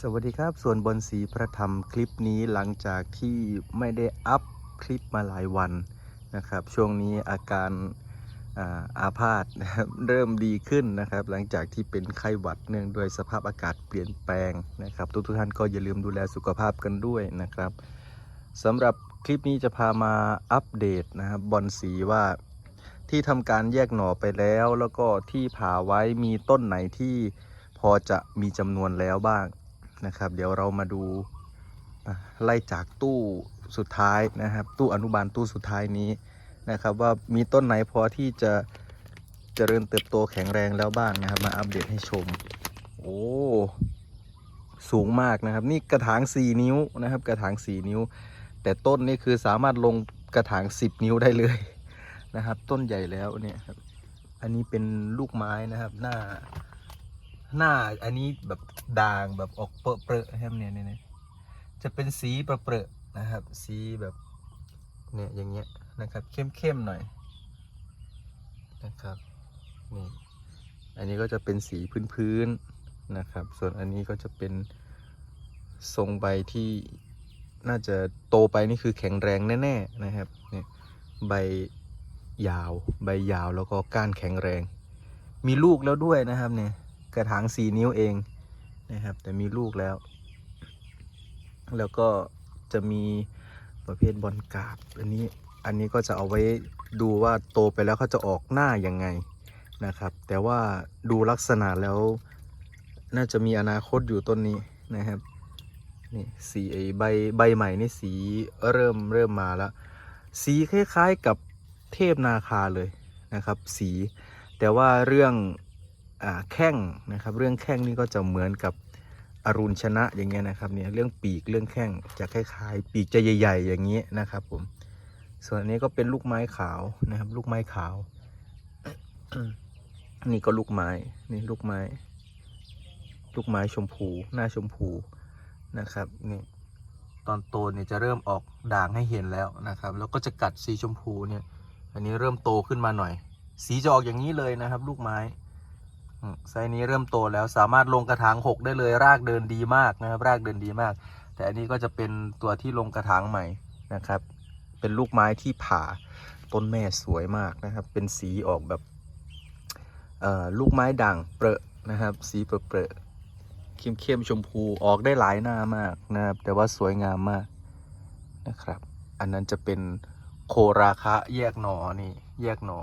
สวัสดีครับ ส่วนบนสีพระธรรมคลิปนี้หลังจากที่ไม่ได้อัพคลิปมาหลายวันนะครับ ช่วงนี้อาการอาอาพาธนะครับเริ่มดีขึ้นนะครับ หลังจากที่เป็นไข้หวัดเนื่องด้วยสภาพอากาศเปลี่ยนแปลงนะครับ ทุกๆท่านก็อย่าลืมดูแลสุขภาพกันด้วยนะครับสำหรับคลิปนี้จะพามาอัปเดตนะครับบอนสีว่าที่ทำการแยกหน่อไปแล้ว แล้วก็ที่ผ่าไว้มีต้นไหนที่พอจะมีจำนวนแล้วบ้าง นะครับ เดี๋ยวเรามาดูไล่จากตู้สุดท้ายนะครับ ตู้อนุบาลตู้สุดท้ายนี้นะครับ ว่ามีต้นไหนพอที่จะเจริญเติบโตแข็งแรงแล้วบ้างนะครับ มาอัปเดตให้ชม โอ้สูงมากนะครับ นี่กระถาง 4 นิ้วนะครับ กระถาง 4 นิ้ว แต่ต้นนี่คือสามารถลงกระถาง 10 นิ้วได้เลยนะครับ ต้นใหญ่แล้วเนี่ยครับ อันนี้เป็นลูกไม้นะครับ หน้า หน้าอันนี้แบบด่างแบบออกเปรอะเปรอะๆครับเนี่ยเนี่ยเนี่ยจะเป็นสีเปรอะเปรอะๆนะครับ สีแบบเนี่ยอย่างเงี้ยนะครับ เข้มๆหน่อยนะครับนี่อันนี้ก็จะเป็นสีพื้นๆนะครับ ส่วนอันนี้ก็จะเป็นทรงใบที่น่าจะโตไปนี่คือแข็งแรงแน่ๆนะครับเนี่ยใบยาว ใบยาวแล้วก็ก้านแข็งแรง มีลูกแล้วด้วยนะครับเนี่ย กระถางสี่นิ้วเองนะครับ แต่มีลูกแล้ว แล้วก็จะมีประเภทบอลกาบ อันนี้อันนี้ก็จะเอาไว้ดูว่าโตไปแล้วเขาจะออกหน้ายังไงนะครับ แต่ว่าดูลักษณะแล้ว น่าจะมีอนาคตอยู่ต้นนี้นะครับนี่สีไอใบใบใหม่นี่สีเริ่มเริ่มมาแล้ว สีคล้ายๆกับเทพนาคาเลยนะครับ สี แต่ว่าเรื่อง แข้งนะครับ เรื่องแข้งนี่ก็จะเหมือนกับอรุณชนะอย่างเงี้ยนะครับเนี่ยเรื่องปีกเรื่องแข้งจะคล้ายๆ ปีกจะใหญ่ ๆ อย่างเงี้ยนะครับผมส่วนอันนี้ก็เป็นลูกไม้ขาวนะครับ ลูกไม้ขาว นี่ก็ลูกไม้นี่ลูกไม้ ลูกไม้ชมพู หน้าชมพูนะครับนี่ตอนโตเนี่ยจะเริ่มออกด่างให้เห็นแล้วนะครับ แล้วก็จะกัดสีชมพูเนี่ย อันนี้เริ่มโตขึ้นมาหน่อย สีจะออกอย่างนี้เลยนะครับ ลูกไม้ ไซส์นี้เริ่มโตแล้วสามารถลงกระถางหกได้เลย รากเดินดีมากนะครับ รากเดินดีมาก แต่อันนี้ก็จะเป็นตัวที่ลงกระถางใหม่นะครับ เป็นลูกไม้ที่ผ่าต้นแม่สวยมากนะครับ เป็นสีออกแบบลูกไม้ด่างเปรอะนะครับ สีเปรอะเปรอะเข้มเข้มๆชมพูออกได้หลายหน้ามากนะครับ แต่ว่าสวยงามมากนะครับ อันนั้นจะเป็นโคราคะแยกหนอนี่แยกหนอ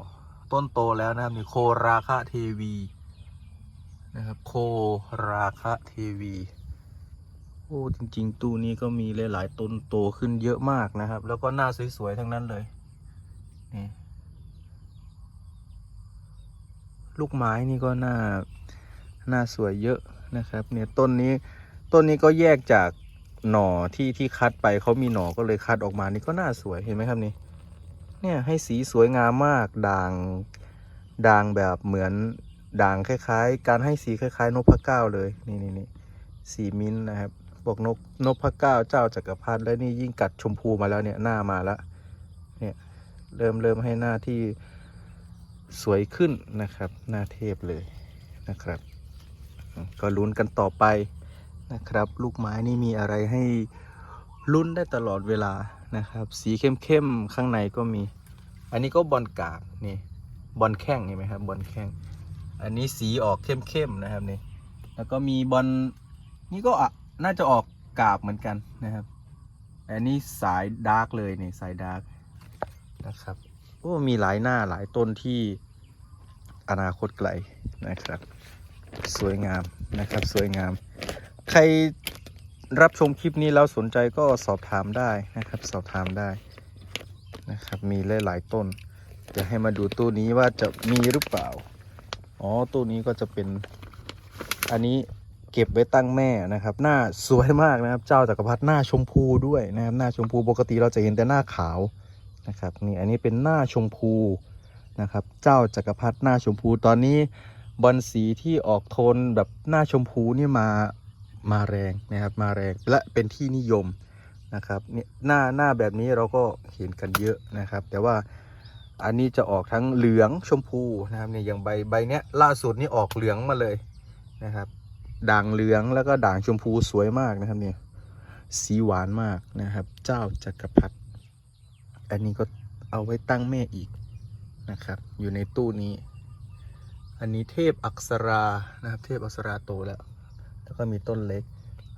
ต้นโตแล้วนะครับนี่โคราคะเทวี นะครับ โคราคะเทวี โอ้ จริง ๆ ตู้นี้ก็มีหลายๆต้นโตขึ้นเยอะมากนะครับ แล้วก็หน้าสวย ๆ ทั้งนั้นเลย นี่ ลูกไม้นี่ก็หน้าหน้าสวยเยอะนะครับ เนี่ยต้นนี้ต้นนี้ก็แยกจากหน่อที่ที่คัดไปเขามีหน่อก็เลยคัดออกมานี่ก็น่าสวยเห็นไหมครับนี่เนี่ยให้สีสวยงามมากด่างด่างแบบเหมือน ด่างคล้ายๆ การให้สีคล้าย ๆนพะเก้าเลยนี่นี่นี่สีมิ้นนะครับพวกนกนกพะเก้าเจ้าจักรพรรดิและนี่ยิ่งกัดชมพูมาแล้วเนี่ยหน้ามาแล้วเนี่ยเริ่มเริ่มให้หน้าที่สวยขึ้นนะครับ หน้าเทพเลยนะครับ ก็ลุ้นกันต่อไปนะครับ ลูกไม้นี่มีอะไรให้ลุ้นได้ตลอดเวลานะครับ สีเข้มๆข้างในก็มี อันนี้ก็บอลกาบนี่บอลแข้งเห็นไหมครับบอลแข้ง อันนี้สีออกเข้มๆนะครับนี่ แล้วก็มีบอลนี่ก็อน่าจะออกกาบเหมือนกันนะครับ อันนี้สายดาร์กเลยนี่สายดาร์กนะครับโอ้มีหลายหน้าหลายต้นที่อนาคตไกลนะครับ สวยงามนะครับสวยงาม ใครรับชมคลิปนี้แล้วสนใจก็สอบถามได้นะครับ สอบถามได้นะครับ มีหลายๆต้น จะให้มาดูตู้นี้ว่าจะมีหรือเปล่า อ๋อตู้นี้ก็จะเป็นอันนี้เก็บไว้ตั้งแม่นะครับ หน้าสวยมากนะครับ เจ้าจักรพรรดิหน้าชมพูด้วยนะครับ หน้าชมพูปกติเราจะเห็นแต่หน้าขาวนะครับนี่อันนี้เป็นหน้าชมพูนะครับ เจ้าจักรพรรดิหน้าชมพูตอนนี้บอลสีที่ออกโทนแบบหน้าชมพูนี่มามาแรงนะครับมาแรงและเป็นที่นิยมนะครับเนี่ยหน้าหน้าแบบนี้เราก็เห็นกันเยอะนะครับ แต่ว่า อันนี้จะออกทั้งเหลืองชมพูนะครับเนี่ยอย่างใบใบเนี้ยล่าสุดนี่ออกเหลืองมาเลยนะครับ ด่างเหลืองแล้วก็ด่างชมพูสวยมากนะครับเนี่ยสีหวานมากนะครับ เจ้าจักรพรรดิอันนี้ก็เอาไว้ตั้งแม่อีกนะครับ อยู่ในตู้นี้ อันนี้เทพอักษรานะครับ เทพอักษราโตแล้ว แล้วก็มีต้นเล็ก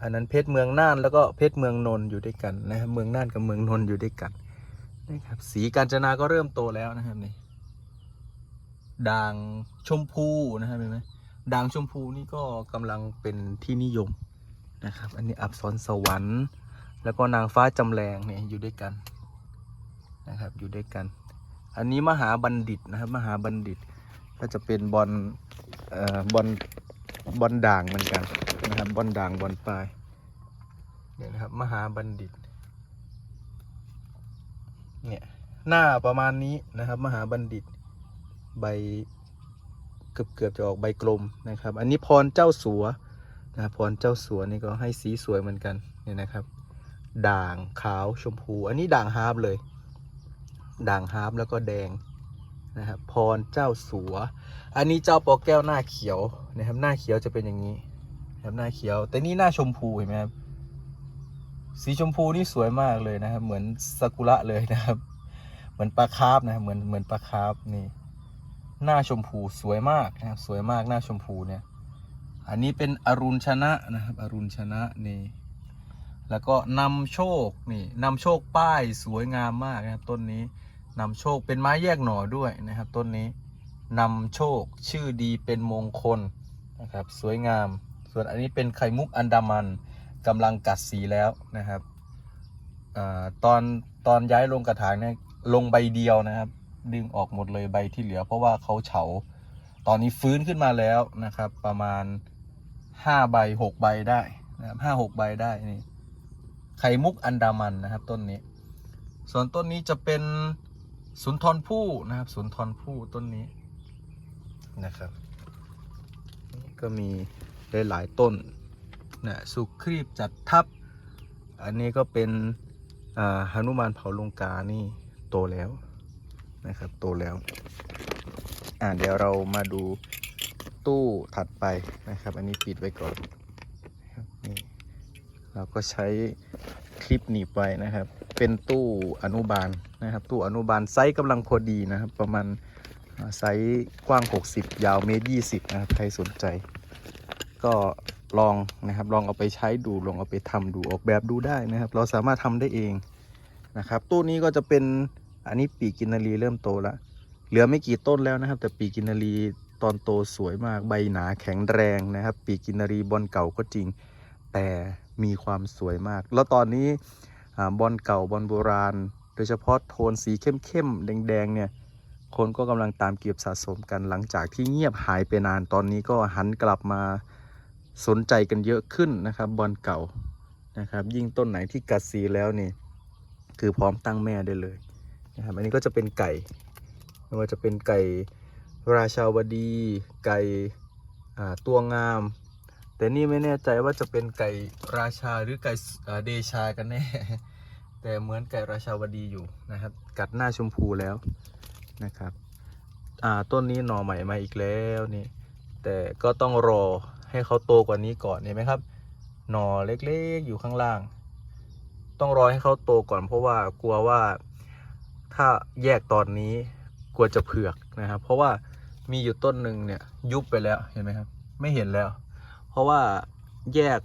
อันนั้นเพชรเมืองน่านแล้วก็เพชรเมืองนนท์อยู่ด้วยกันนะครับเมืองน่านกับเมืองนนท์อยู่ด้วยกัน นะครับ สีกาญจนาก็เริ่มโตแล้วนะครับนี่ด่างชมพูนะครับเห็นไหมด่างชมพูนี่ก็กำลังเป็นที่นิยมนะครับ อันนี้อับสรสวรรค์ แล้วก็นางฟ้าจำแรงเนี่ยอยู่ด้วยกันนะครับ อยู่ด้วยกัน อันนี้มหาบัณฑิตนะครับ มหาบัณฑิตก็จะเป็นบอลเอ่อบอลบอลด่างเหมือนกันนะครับบอลด่างบอลปลายเนี่ยนะครับ มหาบัณฑิต เนี่ยหน้าประมาณนี้นะครับ มหาบัณฑิตใบเกือบเกือบๆจะออกใบกลมนะครับ อันนี้พรเจ้าสัวนะครับพรเจ้าสัวนี่ก็ให้สีสวยเหมือนกันเนี่ยนะครับ ด่างขาวชมพู อันนี้ด่างฮาร์ปเลย ด่างฮาร์ปแล้วก็แดงนะครับพรเจ้าสัว อันนี้เจ้าปอแก้วหน้าเขียวนะครับหน้าเขียวจะเป็นอย่างนี้นะครับหน้าเขียว แต่นี่หน้าชมพูเห็นไหมครับ สีชมพูนี่สวยมากเลยนะครับ เหมือนซากุระเลยนะครับ เหมือนปลาคาร์ฟนะครับเหมือนเหมือนปลาคาร์ฟนี่ หน้าชมพูสวยมากนะครับ สวยมากหน้าชมพูเนี่ย อันนี้เป็นอรุณชนะนะครับ อรุณชนะนี่ แล้วก็นำโชคนี่นำโชคป้ายสวยงามมากนะครับ ต้นนี้นำโชคเป็นไม้แยกหน่อด้วยนะครับ ต้นนี้นำโชคชื่อดีเป็นมงคลนะครับ สวยงาม ส่วนอันนี้เป็นไข่มุกอันดามัน กำลังกัดสีแล้วนะครับอตอนตอนย้ายลงกระถางเนี่ยลงใบเดียวนะครับ ดึงออกหมดเลยใบที่เหลือ เพราะว่าเขาเฉา ตอนนี้ฟื้นขึ้นมาแล้วนะครับ ประมาณห้าใบหกใบได้นะครับห้าหกใบได้นี่ไข่มุกอันดามันนะครับต้นนี้ ส่วนต้นนี้จะเป็นสุนทรภู่นะครับ สุนทรภู่ต้นนี้นะครับ ก็มีหลายๆต้น นะสุครีบจัดทับอันนี้ก็เป็นอ่าหนุมานเผาลงกานี่โตแล้วนะครับโตแล้วอ่าเดี๋ยวเรามาดูตู้ถัดไปนะครับ อันนี้ปิดไว้ก่อนนี่เราก็ใช้คลิปหนีบไว้นะครับ เป็นตู้อนุบาลนะครับ ตู้อนุบาลไซส์กำลังพอดีนะครับ ประมาณไซส์กว้าง 60 ยาวเมตร20นะครับใครสนใจ ก็ ลองนะครับ ลองเอาไปใช้ดูลองเอาไปทำดูออกแบบดูได้นะครับ เราสามารถทำได้เองนะครับ ตู้นี้ก็จะเป็นอันนี้ปีกินนารีเริ่มโตแล้วเหลือไม่กี่ต้นแล้วนะครับ แต่ปีกินนารีตอนโตสวยมากใบหนาแข็งแรงนะครับ ปีกินนารีบอลเก่าก็จริง แต่มีความสวยมาก แล้วตอนนี้อ่าบอลเก่าบอลโบราณ โดยเฉพาะโทนสีเข้มๆแดงๆเนี่ยคนก็กำลังตามเก็บสะสมกันหลังจากที่เงียบหายไปนานตอนนี้ก็หันกลับมา สนใจกันเยอะขึ้นนะครับ บอลเก่านะครับ ยิ่งต้นไหนที่กัดสีแล้วนี่คือพร้อมตั้งแม่ได้เลยนะครับอันนี้ก็จะเป็นไก่ไม่ว่าจะเป็นไก่ราชาวดี ไก่ตัวงาม แต่นี่ไม่แน่ใจว่าจะเป็นไก่ราชาหรือไก่เดชากันแน่ แต่เหมือนไก่ราชาวดีอยู่นะครับ กัดหน้าชมพูแล้วนะครับต้นนี้หน่อใหม่มาอีกแล้วนี่แต่ก็ต้องรอ ให้เขาโตกว่านี้ก่อนเห็นไหมครับ หน่อเล็กๆอยู่ข้างล่าง ต้องรอให้เขาโตก่อน เพราะว่ากลัวว่าถ้าแยกตอนนี้กลัวจะเผือกนะครับ เพราะว่ามีอยู่ต้นหนึ่งเนี่ยยุบไปแล้วเห็นไหมครับ ไม่เห็นแล้ว เพราะว่าแยก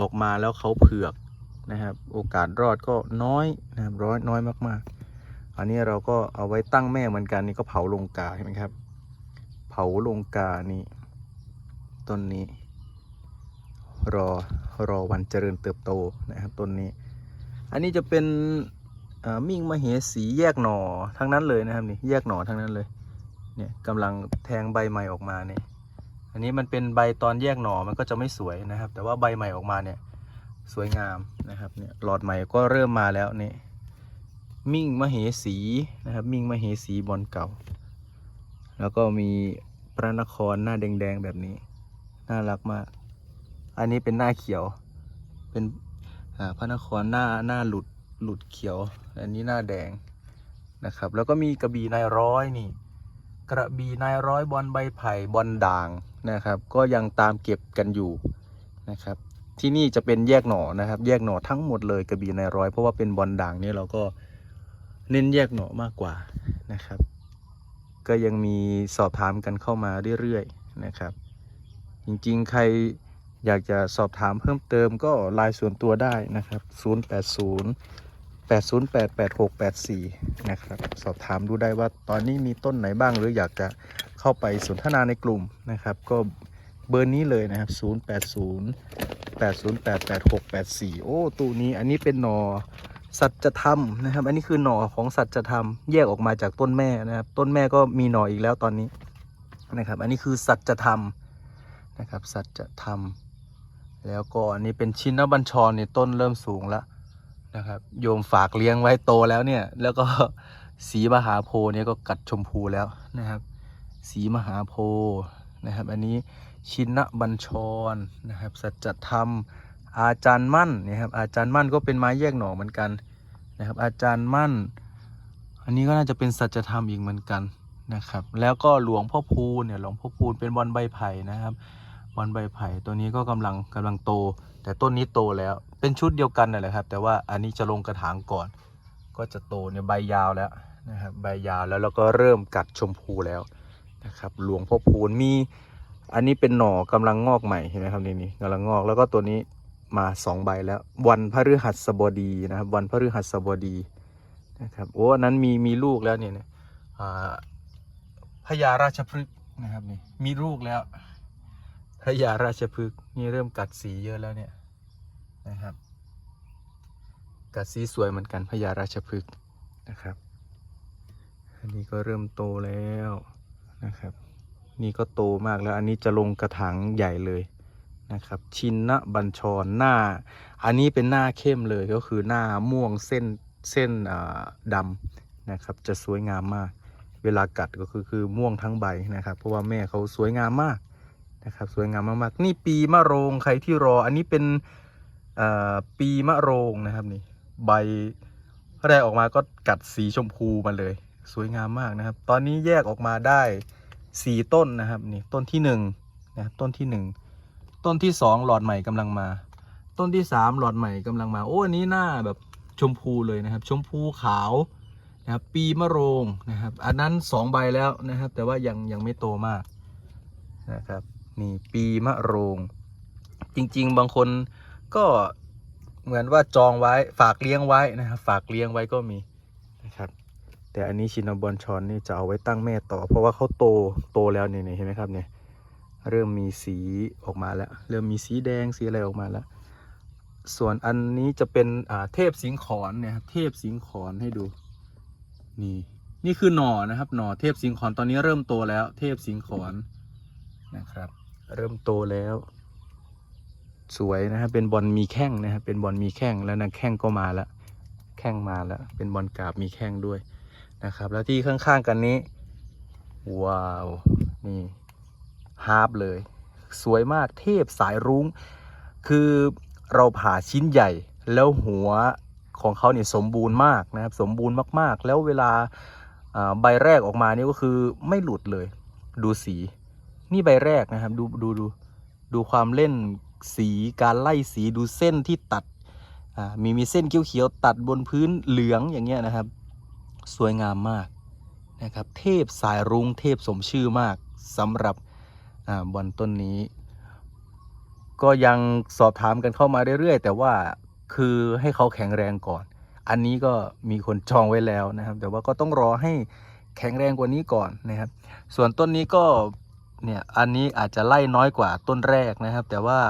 ออกมาแล้วเขาเผือกนะครับ โอกาสรอดก็น้อยนะครับร้อยน้อยมากๆ อันนี้เราก็เอาไว้ตั้งแม่เหมือนกันนี่ก็เผาลงกาเห็นไหมครับ เผาลงกานี่ต้นนี้ รอรอวันเจริญเติบโตนะครับต้นนี้ อันนี้จะเป็นมิ่งมเหสีแยกหน่อทั้งนั้นเลยนะครับนี่แยกหน่อทั้งนั้นเลยเนี่ยกำลังแทงใบใหม่ออกมาเนี่ยอันนี้มันเป็นใบตอนแยกหน่อมันก็จะไม่สวยนะครับ แต่ว่าใบใหม่ออกมาเนี่ยสวยงามนะครับเนี่ยหลอดใหม่ก็เริ่มมาแล้วนี่มิ่งมเหสีนะครับมิ่งมเหสีบอลเก่า แล้วก็มีพระนครหน้าแดงๆแบบนี้ น่ารักมาก อันนี้เป็นหน้าเขียว เป็นพระนครหน้าหน้าหลุดหลุดเขียว อันนี้หน้าแดงนะครับ แล้วก็มีกระบี่นายร้อยนี่ กระบี่นายร้อยบอลใบไผ่บอลด่างนะครับ ก็ยังตามเก็บกันอยู่นะครับ ที่นี่จะเป็นแยกหน่อนะครับ แยกหน่อทั้งหมดเลยกระบี่นายร้อยเพราะว่าเป็นบอลด่างนี่เราก็เน้นแยกหน่อมากกว่านะครับ ก็ยังมีสอบถามกันเข้ามาเรื่อยๆนะครับ จริงๆใคร อยากจะสอบถามเพิ่มเติมก็ไลน์ส่วนตัวได้นะครับ 080 808 8684 นะครับ สอบถามดูได้ว่าตอนนี้มีต้นไหนบ้าง หรืออยากจะเข้าไปสนทนาในกลุ่มนะครับ ก็เบอร์นี้เลยนะครับ 080 808 8684 โอ้ตู้นี้อันนี้เป็นหนอสัจธรรมนะครับ อันนี้คือหน่อของสัจธรรม แยกออกมาจากต้นแม่นะครับ ต้นแม่ก็มีหน่ออีกแล้วตอนนี้นะครับ อันนี้คือสัจธรรมนะครับ สัจธรรม แล้วก็อันนี้เป็นชินบัญชรเนี่ยต้นเริ่มสูงแล้วนะครับ โยมฝากเลี้ยงไว้โตแล้วเนี่ย แล้วก็สีมหาโพเนี่ยก็กัดชมพูแล้วนะครับ สีมหาโพนะครับ อันนี้ชินบัญชรนะครับ สัจธรรม อาจารย์มั่นนะครับ อาจารย์มั่นก็เป็นไม้แยกหน่อเหมือนกันนะครับ อาจารย์มั่น อันนี้ก็น่าจะเป็นสัจธรรมอีกเหมือนกันนะครับ แล้วก็หลวงพ่อพูนเนี่ยหลวงพ่อพูนเป็นบอลใบไผ่นะครับ บอลใบไผ่ตัวนี้ก็กำลังกำลังโต แต่ต้นนี้โตแล้วเป็นชุดเดียวกันนั่นแหละครับ แต่ว่าอันนี้จะลงกระถางก่อน ก็จะโตเนี่ยใบยาวแล้วนะครับใบยาวแล้วแล้วก็เริ่มกัดชมพูแล้วนะครับหลวงพ่อพูนมีอันนี้เป็นหน่อกำลังงอกใหม่เห็นไหมครับนี่นี่กำลังงอกแล้วก็ตัวนี้มาสองใบแล้ว วันพฤหัสบดีนะครับ วันพฤหัสบดีนะครับโอ้อันนั้นมีมีลูกแล้วเนี่ยเนี่ยอ่าพญาราชพฤกษ์นะครับนี่มีลูกแล้ว พระยาราชพฤกษ์นี่เริ่มกัดสีเยอะแล้วเนี่ยนะครับ กัดสีสวยเหมือนกันพระยาราชพฤกษ์นะครับ อันนี้ก็เริ่มโตแล้วนะครับ นี่ก็โตมากแล้วอันนี้จะลงกระถางใหญ่เลยนะครับ ชินนะบัญชรหน้า อันนี้เป็นหน้าเข้มเลยก็คือหน้าม่วงเส้นเส้นอ่าดำนะครับ จะสวยงามมาก เวลากัดก็คือคือม่วงทั้งใบนะครับ เพราะว่าแม่เขาสวยงามมาก นะครับสวยงามมากๆ นี่ปีมะโรงใครที่รอ อันนี้เป็นปีมะโรงนะครับนี่ใบแรกออกมาก็กัดสีชมพูมาเลย สวยงามมากนะครับ ตอนนี้แยกออกมาได้สี่ต้นนะครับนี่ต้นที่หนึ่งนะครับต้นที่หนึ่งต้นที่สองหลอดใหม่กำลังมา ต้นที่สามหลอดใหม่กำลังมา โอ้อันนี้หน้าแบบชมพูเลยนะครับ ชมพูขาวนะครับปีมะโรงนะครับ อันนั้นสองใบแล้วนะครับ แต่ว่ายังยังไม่โตมากนะครับ นี่ปีมะโรง จริง ๆ บางคนก็เหมือนว่าจองไว้ฝากเลี้ยงไว้นะครับฝากเลี้ยงไว้ก็มีนะครับแต่อันนี้ชินบอนชอนนี่จะเอาไว้ตั้งแม่ต่อ เพราะว่าเขาโตโตแล้วเนี่ยเห็นไหมครับเนี่ยเริ่มมีสีออกมาแล้ว เริ่มมีสีแดงสีอะไรออกมาแล้ว ส่วนอันนี้จะเป็นอ่าเทพสิงขอนเนี่ยครับเทพสิงขอนให้ดูนี่นี่คือหน่อนะครับ หน่อเทพสิงขอนตอนนี้เริ่มโตแล้ว เทพสิงขอนนะครับ เริ่มโตแล้ว สวยนะครับเป็นบอลมีแข้งนะครับเป็นบอลมีแข้งแล้วนะแข้งก็มาแล้วแข้งมาแล้วเป็นบอลกราบมีแข้งด้วยนะครับ แล้วที่ข้างๆกันนี้ ว้าว นี่ฮาร์ปเลย สวยมากเทพสายรุ้ง คือเราผ่าชิ้นใหญ่ แล้วหัวของเขาเนี่ยสมบูรณ์มากนะครับ สมบูรณ์มากๆ แล้วเวลาอ่าใบแรกออกมานี่ก็คือไม่หลุดเลย ดูสี นี่ใบแรกนะครับ ดูดูดูดูความเล่นสีการไล่สีดูเส้นที่ตัดอ่ามีมีเส้นเขียวๆตัดบนพื้นเหลืองอย่างเงี้ยนะครับ สวยงามมากนะครับ เทพสายรุ้งเทพสมชื่อมากสำหรับอ่าบอลต้นนี้ ก็ยังสอบถามกันเข้ามาเรื่อยๆ แต่ว่าคือให้เขาแข็งแรงก่อน อันนี้ก็มีคนจองไว้แล้วนะครับ แต่ว่าก็ต้องรอให้แข็งแรงกว่านี้ก่อนนะครับ ส่วนต้นนี้ก็ เนี่ยอันนี้อาจจะไล่น้อยกว่าต้นแรกนะครับ แต่ว่า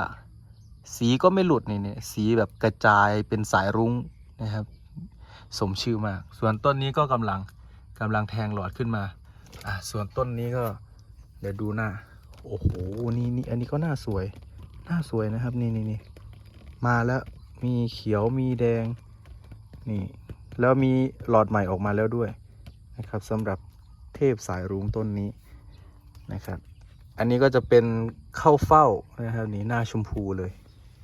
สีก็ไม่หลุดนี่เนี่ยสีแบบกระจายเป็นสายรุ้งนะครับ สมชื่อมาก ส่วนต้นนี้ก็กำลังกำลังแทงหลอดขึ้นมาอะส่วนต้นนี้ก็เดี๋ยวดูหน้า โอ้โหนี่นี่อันนี้ก็น่าสวยน่าสวยนะครับนี่นี่นี่มาแล้วมีเขียวมีแดงนี่แล้วมีหลอดใหม่ออกมาแล้วด้วยนะครับสำหรับเทพสายรุ้งต้นนี้นะครับ อันนี้ก็จะเป็นเข้าเฝ้านะครับนี่หน้าชมพูเลย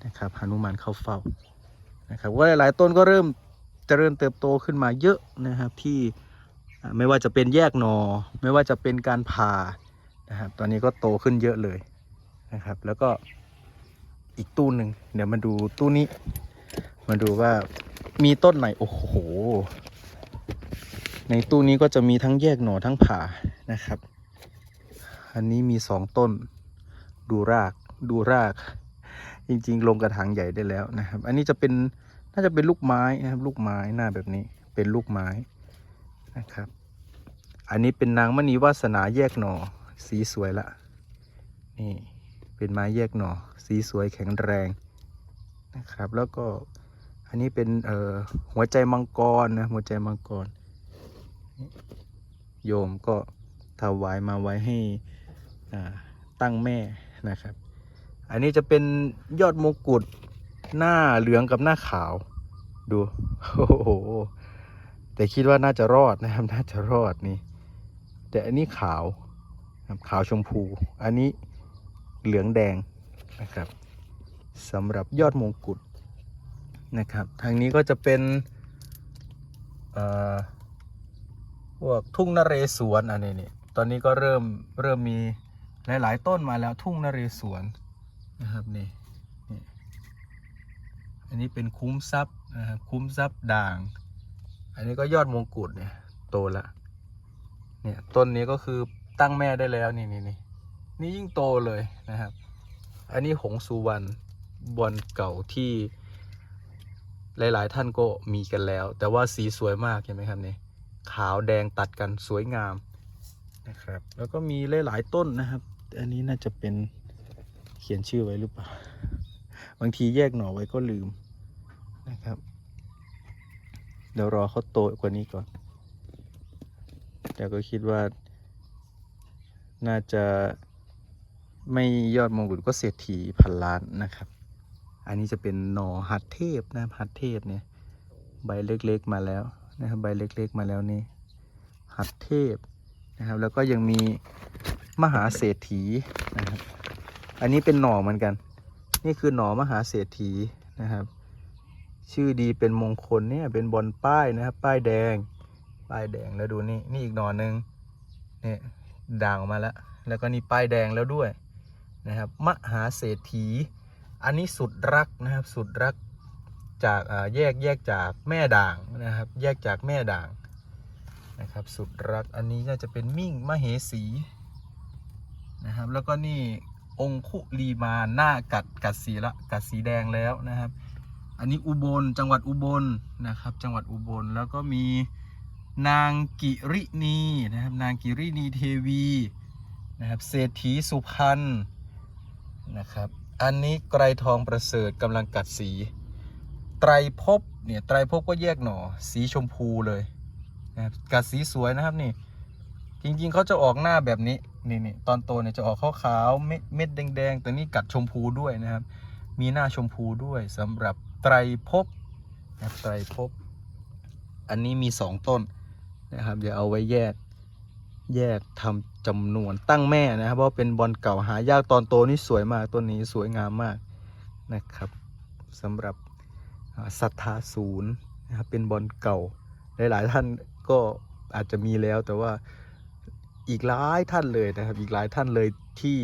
นะครับหนุมานเข้าเฝ้านะครับว่าหลายๆต้นก็เริ่มเจริญเติบโตขึ้นมาเยอะนะครับที่ไม่ว่าจะเป็นแยกหนอ ไม่ว่าจะเป็นการผ่านะครับตอนนี้ก็โตขึ้นเยอะเลยนะครับ แล้วก็อีกตู้หนึ่งเดี๋ยวมาดูตู้นี้ มาดูว่ามีต้นไหนโอ้โห ในตู้นี้ก็จะมีทั้งแยกหนอทั้งผ่านะครับ อันนี้มีสองต้น ดูราก ดูราก จริง ๆ ลงกระถางใหญ่ได้แล้วนะครับ อันนี้จะเป็นน่าจะเป็นลูกไม้นะครับ ลูกไม้หน้าแบบนี้ เป็นลูกไม้นะครับ อันนี้เป็นนางมณีวาสนาแยกหน่อ สีสวยละนี่ เป็นไม้แยกหน่อ สีสวยแข็งแรงนะครับ แล้วก็อันนี้เป็นเอ่อหัวใจมังกรนะหัวใจมังกร โยมก็ถวายมาไว้ให้ ตั้งแม่นะครับ อันนี้จะเป็นยอดมงกุฎหน้าเหลืองกับหน้าขาว ดูโอ้โหแต่คิดว่าน่าจะรอดนะครับ น่าจะรอดนี่ แต่อันนี้ขาวขาวชมพู อันนี้เหลืองแดงนะครับสำหรับยอดมงกุฎนะครับ ทางนี้ก็จะเป็นพวกทุ่งนเรศวรอันนี้นี่ตอนนี้ก็เริ่มเริ่มมี หลายๆต้นมาแล้วทุ่งนเรศวรนะครับนี่นี่ อันนี้เป็นคุ้มทรัพย์นะครับคุ้มทรัพย์ด่าง อันนี้ก็ยอดมงกุฎเนี่ยโตแล้วเนี่ยต้นนี้ก็คือตั้งแม่ได้แล้วนี่นี่นี่นี่ยิ่งโตเลยนะครับ อันนี้หงสุวรรณบอนเก่าที่หลายๆ ท่านก็มีกันแล้ว แต่ว่าสีสวยมากเห็นไหมครับนี่ขาวแดงตัดกันสวยงามนะครับ แล้วก็มีหลายๆต้นนะครับ อันนี้น่าจะเป็นเขียนชื่อไว้หรือเปล่า บางทีแยกหน่อไว้ก็ลืมนะครับ เดี๋ยวรอเขาโตกว่านี้ก่อน แต่ก็คิดว่า น่าจะไม่ยอดมงกุฎก็เศรษฐีพันล้านนะครับ อันนี้จะเป็นหน่อหัดเทพนะครับหัดเทพเนี่ย ใบเล็กๆมาแล้วนะครับ ใบเล็กๆมาแล้วนี่หัดเทพนะครับ แล้วก็ยังมี มหาเศรษฐีนะครับ อันนี้เป็นหน่อเหมือนกัน นี่คือหน่อมหาเศรษฐีนะครับ ชื่อดีเป็นมงคลเนี่ยเป็นบอลป้ายนะครับ ป้ายแดง ป้ายแดงแล้วดูนี่นี่อีกหน่อหนึ่งเนี่ยด่างออกมาแล้ว แล้วก็นี่ป้ายแดงแล้วด้วยนะครับ มหาเศรษฐี อันนี้สุดรักนะครับ สุดรักจากอ่าแยกแยกจากแม่ด่างนะครับ แยกจากแม่ด่างนะครับ สุดรักอันนี้น่าจะเป็นมิ่งมเหสี นะครับ แล้วก็นี่องคุลีมาหน้ากัดกัดสีละกัดสีแดงแล้วนะครับ อันนี้อุบลจังหวัดอุบลนะครับ จังหวัดอุบลแล้วก็มีนางกิรินีนะครับ นางกิรินีเทวีนะครับเศรษฐีสุพรรณนะครับ อันนี้ไกรทองประเสริฐกำลังกัดสี ไตรภพเนี่ยไตรภพก็แยกหน่อสีชมพูเลยนะครับกัดสีสวยนะครับนี่จริงๆเขาจะออกหน้าแบบนี้ นี่นี่ตอนโตเนี่ยจะออกขาวๆเม็ดเม็ดแดงๆ แต่นี่กัดชมพูด้วยนะครับ มีหน้าชมพูด้วยสำหรับไตรภพนะไตรภพอันนี้มีสองต้นนะครับ เดี๋ยวเอาไว้แยกแยกทำจำนวนตั้งแม่นะครับเพราะเป็นบอลเก่าหายากตอนโตนี่สวยมากต้นนี้สวยงามมากนะครับสำหรับศรัทธาศูนย์นะครับเป็นบอลเก่าหลายๆท่านก็อาจจะมีแล้วแต่ว่า อีกหลายท่านเลยนะครับ อีกหลายท่านเลยที่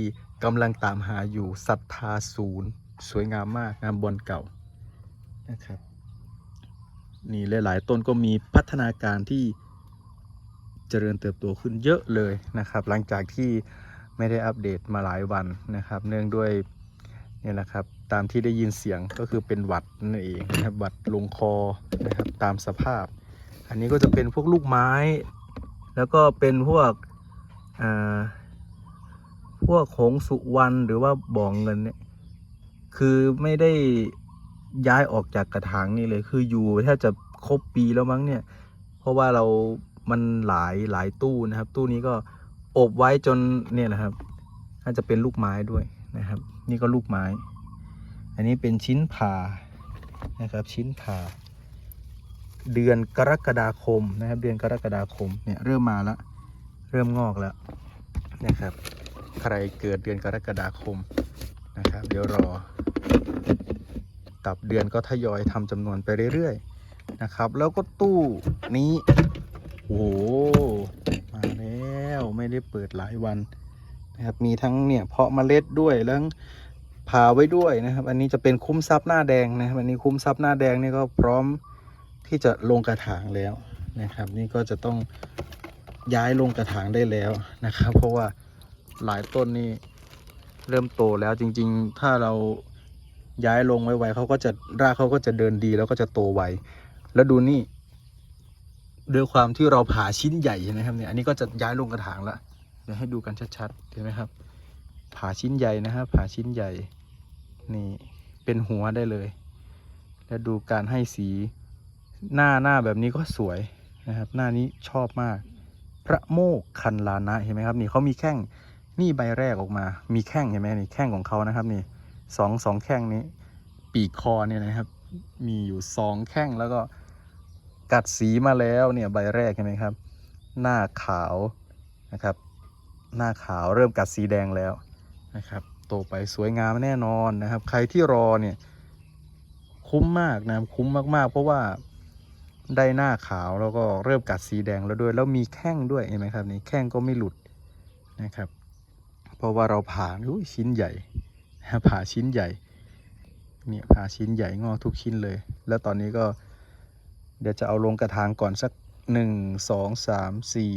กำลังตามหาอยู่ศรัทธาศูนย์ สวยงามมากงามบอลเก่านะครับนี่หลาย ๆ ต้นก็มีพัฒนาการที่เจริญเติบโตขึ้นเยอะเลยนะครับ หลังจากที่ไม่ได้อัปเดตมาหลายวันนะครับ เนื่องด้วยเนี่ยแหละครับตามที่ได้ยินเสียงก็คือเป็นหวัดนั่นเองนะครับหวัดลงคอนะครับตามสภาพ อันนี้ก็จะเป็นพวกลูกไม้ แล้วก็เป็นพวก พวกหงสุวรรณหรือว่าบ่องเงินเนี่ย คือไม่ได้ย้ายออกจากกระถางนี่เลยคืออยู่แทบจะครบปีแล้วมั้งเนี่ย เพราะว่าเรามันหลายหลายตู้นะครับ ตู้นี้ก็อบไว้จนเนี่ยแหละครับน่าจะเป็นลูกไม้ด้วยนะครับ นี่ก็ลูกไม้ อันนี้เป็นชิ้นผ่านะครับ ชิ้นผ่า เดือนกรกฎาคมนะครับ เดือนกรกฎาคมเนี่ยเริ่มมาแล้ว เริ่มงอกแล้วนะครับ ใครเกิดเดือนกรกฎาคมนะครับ เดี๋ยวรอ ตับเดือนก็ทยอยทำจำนวนไปเรื่อยๆนะครับ แล้วก็ตู้นี้โอ้มาแล้วไม่ได้เปิดหลายวันนะครับ มีทั้งเนี่ยเพาะเมล็ดด้วยแล้วผ่าไว้ด้วยนะครับ อันนี้จะเป็นคุ้มทรัพย์หน้าแดงนะครับอันนี้คุ้มทรัพย์หน้าแดงนี่ก็พร้อมที่จะลงกระถางแล้วนะครับ นี่ก็จะต้อง ย้ายลงกระถางได้แล้วนะครับ เพราะว่าหลายต้นนี่เริ่มโตแล้วจริง ๆ ถ้าเราย้ายลงไวๆเขาก็จะรากเขาก็จะเดินดีแล้วก็จะโตไวแล้วดูนี่ด้วยความที่เราผ่าชิ้นใหญ่เห็นะครับเนี่ยอันนี้ก็จะย้ายลงกระถางละเดี๋ยวให้ดูกันชัดๆเห็นไหมครับ ผ่าชิ้นใหญ่นะครับผ่าชิ้นใหญ่นี่เป็นหัวได้เลย แล้วดูการให้สีหน้าหน้าแบบนี้ก็สวยนะครับ หน้านี้ชอบมาก ระโมกคันลานะเห็นไหมครับนี่เขามีแข้งนี่ใบแรกออกมา มีแข้งเห็นไหมนี่แข้งของเขานะครับนี่สองสองแข้งนี้ ปีกคอเนี่ยนะครับ มีอยู่สองแข้งแล้วก็กัดสีมาแล้วเนี่ยใบแรกเห็นไหมครับ หน้าขาวนะครับ หน้าขาวเริ่มกัดสีแดงแล้วนะครับโตไปสวยงามแน่นอนนะครับ ใครที่รอเนี่ยคุ้มมากนะครับคุ้มมากๆ เพราะว่า ได้หน้าขาวแล้วก็เริ่มกัดสีแดงแล้วด้วย แล้วมีแข้งด้วยเห็นไหมครับนี่แข้งก็ไม่หลุดนะครับ เพราะว่าเราผ่าอุ้ชิ้นใหญ่ผ่าชิ้นใหญ่เนี่ยผ่าชิ้นใหญ่งอกทุกชิ้นเลย แล้วตอนนี้ก็เดี๋ยวจะเอาลงกระถางก่อนสักหนึ่งสองสามสี่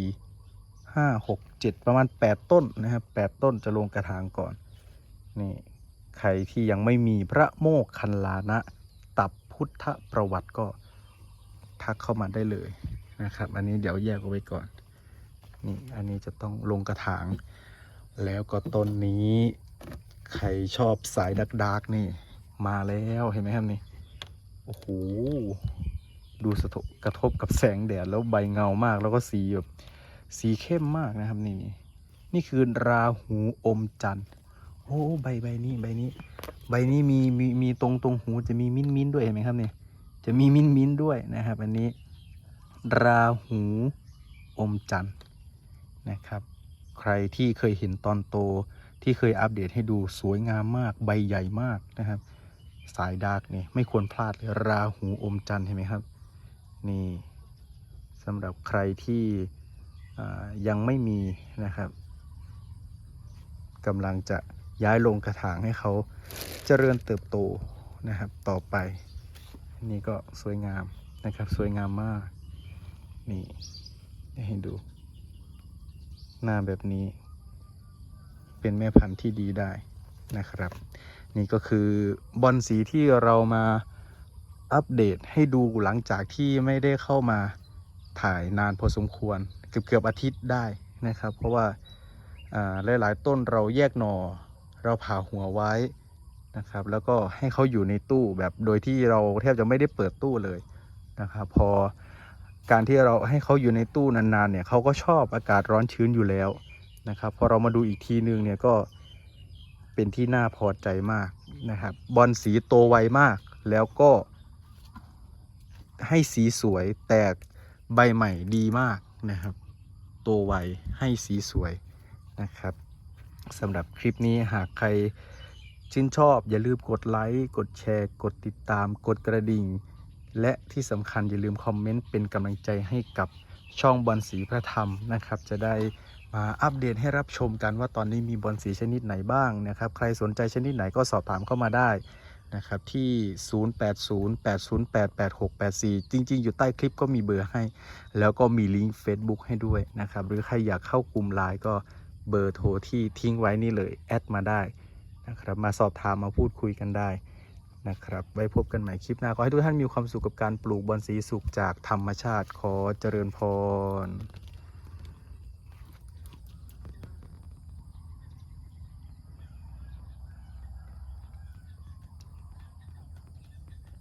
ห้าหกเจ็ดประมาณแปดต้นนะครับแปดต้นจะลงกระถางก่อนนี่ใครที่ยังไม่มีพระโมกคันลานะ ตับพุทธประวัติก็ ทักเข้ามาได้เลยนะครับ อันนี้เดี๋ยวแยกเอาไว้ก่อน นี่อันนี้จะต้องลงกระถาง แล้วก็ต้นนี้ใครชอบสายดักดักนี่ มาแล้วเห็นไหมครับนี่ โอ้โห ดูสะทกระทบกับแสงแดดแล้วใบเงามากแล้วก็สีแบบสีเข้มมากนะครับนี่ นี่นี่คือราหูอมจันทร์โอ้ใบใบนี้ใบนี้ ใบนี้มีมีมีตรงตรงหูจะมีมิ้นมิ้นด้วยเห็นไหมครับเนี่ย จะมีมิ้นมิ้นด้วยนะครับ อันนี้ ราหูอมจันทร์นะครับ ใครที่เคยเห็นตอนโตที่เคยอัปเดตให้ดูสวยงามมากใบใหญ่มากนะครับ สายดาร์กนี่ไม่ควรพลาดเลยราหูอมจันทร์เห็นไหมครับ นี่สำหรับใครที่ยังไม่มีนะครับกำลังจะย้ายลงกระถางให้เขาเจริญเติบโตนะครับต่อไป นี่ก็สวยงามนะครับ สวยงามมาก นี่ให้ดู หน้าแบบนี้ เป็นแม่พันธุ์ที่ดีได้นะครับ นี่ก็คือบอลสีที่เรามาอัปเดตให้ดูหลังจากที่ไม่ได้เข้ามาถ่ายนานพอสมควร เกือบเกือบอาทิตย์ได้นะครับ เพราะว่าอ่าหลาย ๆ ต้นเราแยกหน่อเราผ่าหัวไว้ นะครับ แล้วก็ให้เขาอยู่ในตู้แบบโดยที่เราแทบจะไม่ได้เปิดตู้เลยนะครับ พอการที่เราให้เขาอยู่ในตู้นานๆเนี่ยเขาก็ชอบอากาศร้อนชื้นอยู่แล้วนะครับ พอเรามาดูอีกทีนึงเนี่ยก็เป็นที่น่าพอใจมากนะครับ บอลสีโตไวมาก แล้วก็ให้สีสวยแตกใบใหม่ดีมากนะครับ โตไวให้สีสวยนะครับสำหรับคลิปนี้หากใคร ชื่นชอบอย่าลืมกดไลค์ กดแชร์ กดติดตาม กดกระดิ่ง และที่สำคัญอย่าลืมคอมเมนต์เป็นกำลังใจให้กับช่องบอลสีพระธรรมนะครับ จะได้มาอัปเดตให้รับชมกันว่าตอนนี้มีบอลสีชนิดไหนบ้างนะครับ ใครสนใจชนิดไหนก็สอบถามเข้ามาได้นะครับที่ 0808088684 จริง ๆ อยู่ใต้คลิปก็มีเบอร์ให้ แล้วก็มีลิงก์ Facebook ให้ด้วยนะครับ หรือใครอยากเข้ากลุ่มไลน์ก็เบอร์โทรที่ทิ้งไว้นี่เลย แอดมาได้ นะครับมาสอบถามมาพูดคุยกันได้นะครับไว้พบกันใหม่คลิปหน้า ขอให้ทุกท่านมีความสุขกับการปลูกบอนสีสุขจากธรรมชาติขอเจริญพร